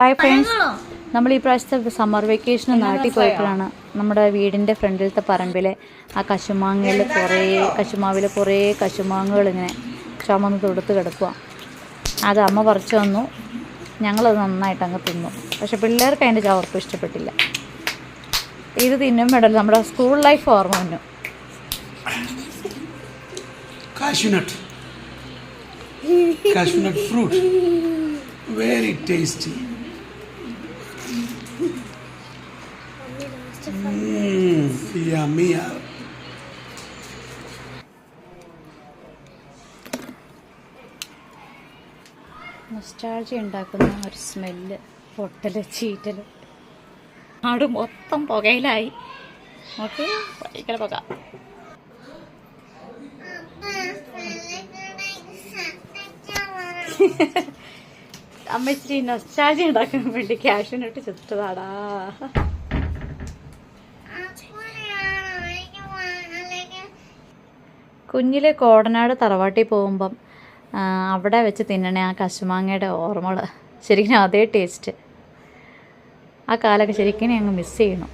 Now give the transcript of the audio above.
Hi friends നമ്മൾ ഈ പ്രാവശ്യത്തെ സമ്മർ വെക്കേഷന് നാട്ടിൽ പോയപ്പോഴാണ് നമ്മുടെ വീടിന്റെ ഫ്രണ്ടിലത്തെ പറമ്പിലെ ആ കശുമാങ്ങയിൽ കുറേ കശുമാവിൽ കുറേ കശുമാങ്ങകൾ ഇങ്ങനെ ചുമന്ന് തൊടുത്ത് കിടക്കുക അത് അമ്മ പറിച്ചു തന്നു. ഞങ്ങളത് നന്നായിട്ട് അങ്ങ് തിന്നു. പക്ഷെ പിള്ളേർക്ക് അതിന്റെ ചവർപ്പ് ഇഷ്ടപ്പെട്ടില്ല. ഇത് തിന്നും വേണ്ടല്ലോ നമ്മുടെ സ്കൂൾ ലൈഫ് ഓർമ്മ വന്നു. Cashew nut. Very nut yummy. Nostalgia ഉണ്ടാക്കുന്ന ഒരു സ്മെല്ല് പൊട്ടൽ ചീറ്റൽ. ആട് മൊത്തം പുകയിലായി. ഓക്കെ ഭയങ്കര പുക. അമ്മ ഇച്ചിരി നൊസ്റ്റാജി ഉണ്ടാക്കാൻ വേണ്ടി ക്യാഷിനിട്ട് ചുറ്റതാടാ കുഞ്ഞിലെ കോടനാട് തറവാട്ടിൽ പോകുമ്പം അവിടെ വെച്ച് തിന്നണേ ആ കശുമാങ്ങയുടെ ഓർമ്മകൾ ശരിക്കും അതേ ടേസ്റ്റ് ആ കാലൊക്കെ ശരിക്കും അങ്ങ് മിസ് ചെയ്യണം